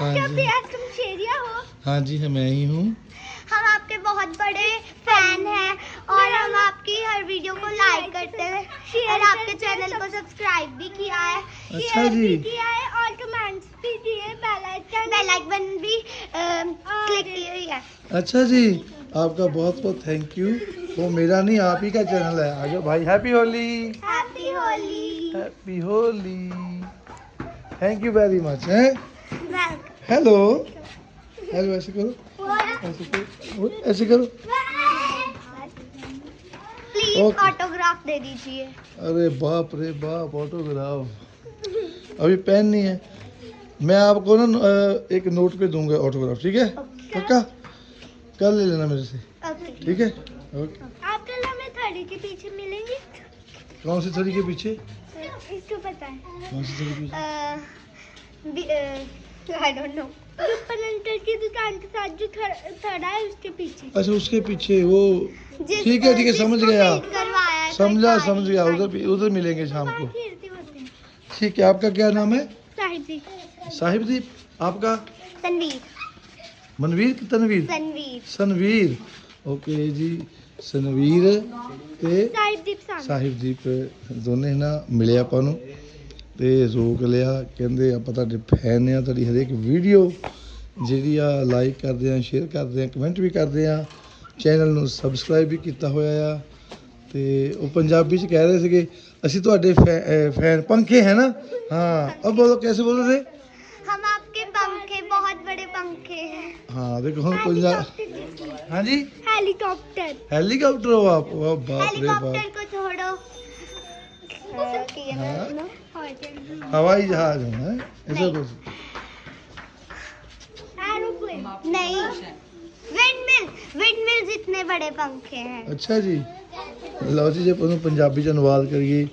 हाँ जी। तुम शेरिया हो। हाँ जी है मैं ही हूँ। हम आपके बहुत बड़े फ़ैन हैं और हम आपकी हर वीडियो को लाइक करते हैं और आपके चैनल को सब्सक्राइब भी किया है। अच्छा जी। किया है और कमेंट्स भी दिए बेल आइकन बेल आइकन भी क्लिक की हुई है। अच्छा जी आपका बहुत बहुत थैंक यू वो मेरा नहीं आप ही का चैनल है। आ जाओ भाई happy Holi. Happy Holi. Happy Holi. Thank you very much है? हेलो हेलो ऐसे करो। ऐसे करो। ऐसे करो। प्लीज़ ऑटोग्राफ दे दीजिए। अरे बाप रे बाप ऑटोग्राफ अभी पेन नहीं है। मैं आपको ना एक नोट पे दूँगा ऑटोग्राफ ठीक है? पक्का? कल ले लेना मेरे से। ठीक है? ओके आप कल हमें थर्डी के पीछे मिलेंगे? कौन सी थड़ी के पीछे? इसको पता है। कौन सी थड़ी के पीछे? आई डोंट नो पलंटर की दुकान के साथ जो थ- थड़ा है उसके पीछे अच्छा उसके पीछे वो जिस- ठीक है ठीक है समझ जिसको गया paint करवाया है समझा सरकारी समझ गया उधर गाड़ी। भी- उधर मिलेंगे शाम को बाहर खेलते होते हैं ठीक है आपका क्या नाम है साहिब जी साहिबदीप आपका तनवीर मनवीर कि तनवीर तनवीर सनवीर ਓਕੇ ਜੀ ਸਨਵੀਰ ਤੇ साहिबदीप साहब ਸਾਹਿਬਦੀਪ ਦੋਨੇ ਨਾ ਮਿਲੇ ਆਪਾਂ ਨੂੰ ਤੇ ਰੋਕ ਲਿਆ ਕਹਿੰਦੇ ਆਪਾਂ ਤੁਹਾਡੇ ਫੈਨ ਆ ਤੁਹਾਡੀ ਹਰੇਕ ਵੀਡੀਓ ਜਿਹੜੀ ਆ ਲਾਈਕ ਕਰਦੇ ਆ ਸ਼ੇਅਰ ਕਰਦੇ ਆ ਕਮੈਂਟ ਵੀ ਕਰਦੇ ਆ ਚੈਨਲ ਨੂੰ ਸਬਸਕ੍ਰਾਈਬ ਵੀ ਕੀਤਾ ਹੋਇਆ ਆ ਤੇ ਉਹ ਪੰਜਾਬੀ ਚ ਕਹਿ ਰਹੇ ਸੀਗੇ ਅਸੀਂ ਤੁਹਾਡੇ ਫੈਨ ਪੰਖੇ ਹੈ ਨਾ ਹਾਂ ਅਬ ਬੋਲੋ कैसे बोल रहे थे हम आपके पंखे बहुत बड़े पंखे हैं हाँ देखो हम पंजाब हाँ जी हेलीकॉप्टर हेलीकॉप्टर हो आप वाह बाप रे बाप हेलीकॉप्टर को छोड़ो अ, की है ना, हाँ। ना, हवाई हवाई जहाज है ऐसा कुछ एरोप्लेन नहीं विंडमिल विंडमिल जितने बड़े पंखे हैं ਅੱਛਾ ਜੀ ਲਓ ਜੀ ਜੇ ਉਹਨੂੰ ਪੰਜਾਬੀ ਚ ਅਨੁਵਾਦ ਕਰੀਏ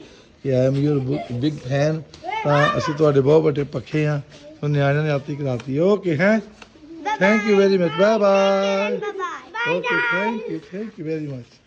ਕਿ I am your big fan ਤਾਂ ਅਸੀਂ ਤੁਹਾਡੇ ਬਹੁਤ ਵੱਡੇ ਪੱਖੇ ਆ ਉਹ ਨਿਆਣਿਆਂ ਨੇ ਆਤੀ ਕਰਾਤੀ ਓਕੇ ਹੈ thank you very much bye bye bye bye okay thank you thank you very much